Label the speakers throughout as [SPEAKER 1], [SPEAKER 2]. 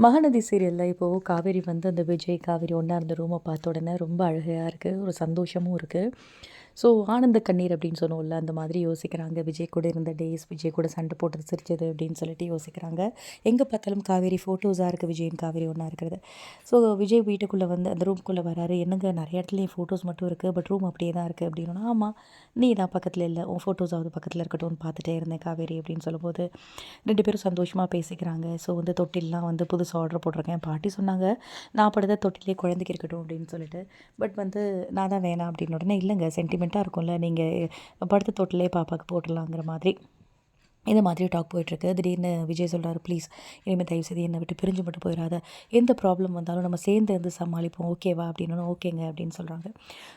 [SPEAKER 1] மகாநதி சீரியலில் இப்போது காவேரி வந்து அந்த விஜய் காவேரி ஒன்றா இருந்த ரூமை பார்த்த உடனே ரொம்ப அழகாக இருக்குது ஒரு சந்தோஷமும் இருக்குது ஸோ ஆனந்த கண்ணீர் அப்படின்னு சொன்னோம்ல அந்த மாதிரி யோசிக்கிறாங்க. விஜய் கூட இருந்த டேஸ் விஜய் கூட சண்டை போட்டு சிரிச்சது அப்படின்னு சொல்லிட்டு யோசிக்கிறாங்க. எங்கே பார்த்தாலும் காவேரி ஃபோட்டோஸாக இருக்குது விஜயின் காவேரி ஒன்றா இருக்கிறது. ஸோ விஜய் வீட்டுக்குள்ளே வந்து அந்த ரூம்குள்ளே வராரு. என்னங்க நிறைய இடத்துலையும் ஃபோட்டோஸ் மட்டும் இருக்குது பட் ரூம் அப்படியே தான் இருக்குது அப்படின்னா ஆமாம் நீ தான் பக்கத்தில் இல்லை உன் ஃபோட்டோஸாவது பக்கத்தில் இருக்கட்டும்னு பார்த்துட்டே இருந்தேன் காவேரி அப்படின்னு சொல்லும்போது ரெண்டு பேரும் சந்தோஷமாக பேசிக்கிறாங்க. ஸோ வந்து தொட்டில்லாம் வந்து புதுசாக ஆர்டர் போட்டிருக்கேன். பாட்டி சொன்னாங்க நான் படுத்த தொட்டிலே குழந்தைக்கு இருக்கட்டும் அப்படின்னு சொல்லிட்டு. பட் வந்து நான் தான் வேணாம் அப்படின்னு உடனே இல்லைங்க சென்டிமெண்ட் டிஃப்ரெண்ட்டாக இருக்கும்ல. நீங்கள் படுத்த தொட்டிலே பாப்பாவுக்கு போட்டுடலாங்கிற மாதிரி. இந்த மாதிரி டாக் போயிட்டுருக்கு. திடீர்னு விஜய் சொல்கிறாரு ப்ளீஸ் இனிமேல் தயவு செய்து என்னை விட்டு பிரிஞ்சு மட்டும் போயிடாத எந்த ப்ராப்ளம் வந்தாலும் நம்ம சேர்ந்து இருந்து சமாளிப்போம். ஓகேவா அப்படின்னு ஓகேங்க அப்படின்னு சொல்கிறாங்க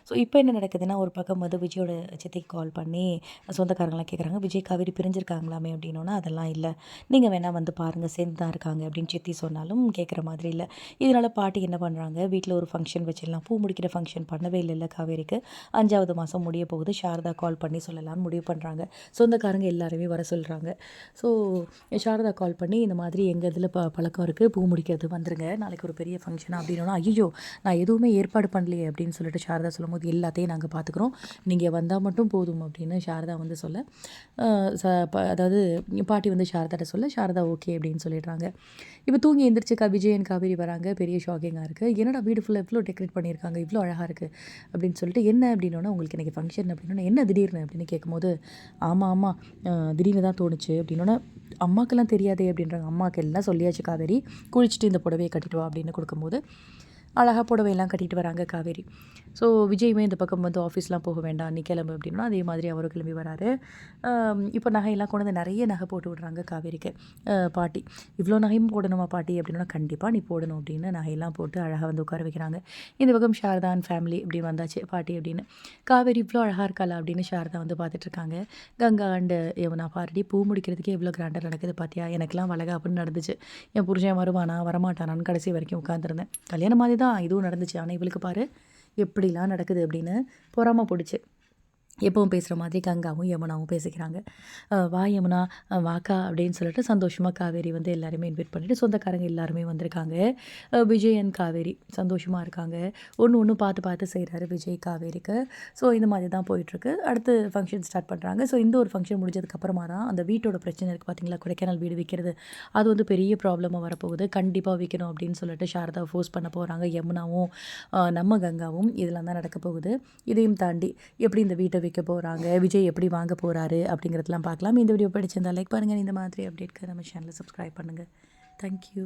[SPEAKER 1] ஸோ இப்போ என்ன நடக்குதுன்னா ஒரு பக்கம் வந்து விஜயோட சித்திக்கு கால் பண்ணி சொந்தக்காரங்களாம் கேட்குறாங்க விஜய் காவேரி பிரிஞ்சிருக்காங்களாமே? அப்படின்னா அதெல்லாம் இல்லை. நீங்கள் வேணால் வந்து பாருங்கள் சேர்ந்து தான் இருக்காங்க அப்படின்னு சித்தி சொன்னாலும் கேட்குற மாதிரி இல்லை. இதனால் பாட்டி என்ன பண்ணுறாங்க வீட்டில் ஒரு ஃபங்க்ஷன் வச்சிடலாம். பூ முடிக்கிற ஃபங்க்ஷன் பண்ணவே இல்லைல்ல காவேரிக்கு. அஞ்சாவது மாதம் முடிய போகுது. சாரதா கால் பண்ணி சொல்லலாம்னு முடிவு பண்ணுறாங்க சொந்தக்காரங்க எல்லாருமே வர சொல்கிறாங்க ஸோ சாரதா கால் பண்ணி இந்த மாதிரி எங்கள் இதில் ப பழக்கம் இருக்குது பூ முடிக்கிறது வந்துருங்க. நாளைக்கு ஒரு பெரிய ஃபங்க்ஷன் அப்படின்னா ஐயோ நான் எதுவுமே ஏற்பாடு பண்ணலையே அப்படின்னு சொல்லிட்டு சாரதா சொல்லும்போது எல்லாத்தையும் நாங்கள் பார்த்துக்குறோம் நீங்கள் வந்தால் மட்டும் போதும் அப்படின்னு சாரதா வந்து சொல்ல. ச ப- அதாவது பாட்டி வந்து சாரதாட்ட சொல்ல சாரதா ஓகே அப்படின்னு சொல்லிடுறாங்க. இப்போ தூங்கி எந்திரிச்சு விஜயன் காவேரி வராங்க. பெரிய ஷாக்கிங்காக இருக்குது என்னடா வீடு ஃபுல்லாக இவ்வளோ டெக்கரேட் பண்ணியிருக்காங்க இவ்வளோ அழகாக இருக்குது அப்படின்னு சொல்லிட்டு என்ன? அப்படின்னோன்னா உங்களுக்கு இன்றைக்கி ஃபங்க்ஷன் அப்படின்னா என்ன திடீர்னு? அப்படின்னு கேட்கும்போது ஆமாம் ஆமாம் திடீர்னு தான் தோணுச்சு அப்படின்னோடனே அம்மாக்கெல்லாம் தெரியாதே அப்படின்றாங்க. அம்மாவுக்கு எல்லாம் சொல்லியாச்சு காவேரி குளிச்சுட்டு இந்த புடவையை கட்டிட்டு வா அப்படின்னு கொடுக்கும்போது அழகாக புடவையெல்லாம் கட்டிட்டு வராங்க காவேரி. ஸோ விஜயுமே இந்த பக்கம் வந்து ஆஃபீஸ்லாம் போக வேண்டாம் நீ கிளம்பு அப்படின்னா அதே மாதிரி அவரும் கிளம்பி வராரு. இப்போ நகையெல்லாம் கொண்டு வந்து நிறைய நகை போட்டு விடுறாங்க காவேரிக்கு. பாட்டி இவ்வளோ நகையும் போடணுமா பாட்டி அப்படின்னா கண்டிப்பாக நீ போடணும் அப்படின்னு நகையெல்லாம் போட்டு அழகாக வந்து உட்கார வைக்கிறாங்க. இந்த பக்கம் சாரதான் ஃபேமிலி இப்படி வந்தாச்சு பாட்டி அப்படின்னு. காவேரி இவ்வளோ அழகாக இருக்காளா அப்படின்னு சாரதா வந்து பார்த்துட்ருக்காங்க கங்கா அண்டு யமுனா பாரடி பூ முடிக்கிறதுக்கே இவ்வளோ கிராண்டாக நடக்குது பார்த்தியா எனக்கெல்லாம் வளகாப்புன்னு நடந்துச்சு. என் புருஷன் வருவானா வரமாட்டானான்னு கடைசி வரைக்கும் உட்காந்துருந்தேன் கல்யாணம் மாதிரி தான் இதுவும் நடந்துச்சு. ஆனால் இவளுக்கு பாரு எப்படிலாம் நடக்குது அப்படின்னு பொறாமல் பிடிச்சி எப்பவும் பேசுகிற மாதிரி கங்காவும் யமுனாவும் பேசிக்கிறாங்க. வா யமுனா வாக்கா அப்படின்னு சொல்லிட்டு சந்தோஷமாக காவேரி வந்து எல்லாருமே இன்வைட் பண்ணிட்டு சொந்தக்காரங்க எல்லாருமே வந்திருக்காங்க. விஜய் அண்ட் காவேரி சந்தோஷமாக இருக்காங்க. ஒன்று ஒன்று பார்த்து பார்த்து செய்கிறாரு விஜய் காவேரிக்கு. ஸோ இந்த மாதிரி தான் போயிட்டுருக்கு. அடுத்து ஃபங்க்ஷன் ஸ்டார்ட் பண்ணுறாங்க ஸோ இந்த ஒரு ஃபங்க்ஷன் முடிஞ்சதுக்கப்புறமா தான் அந்த வீட்டோட பிரச்சனை இருக்குது பார்த்தீங்களா கொடைக்கானல் வீடு விற்கிறது அது வந்து பெரிய ப்ராப்ளமாக வரப்போகுது. கண்டிப்பாக விற்கணும் அப்படின்னு சொல்லிட்டு சாரதா ஃபோர்ஸ் பண்ண போகிறாங்க யமுனாவும் நம்ம கங்காவும். இதெல்லாம் தான் நடக்க போகுது. இதையும் தாண்டி எப்படி இந்த வீட்டை விற்க போகிறாங்க விஜய் எப்படி வாங்க போகிறாரு அப்படிங்கிறதெல்லாம் பார்க்கலாம். இந்த வீடியோ பிடிச்சிருந்தா லைக் பண்ணுங்கள் இந்த மாதிரி அப்டேட்க்கு நம்ம சேனலை சப்ஸ்கிரைப் பண்ணுங்கள் தேங்க்யூ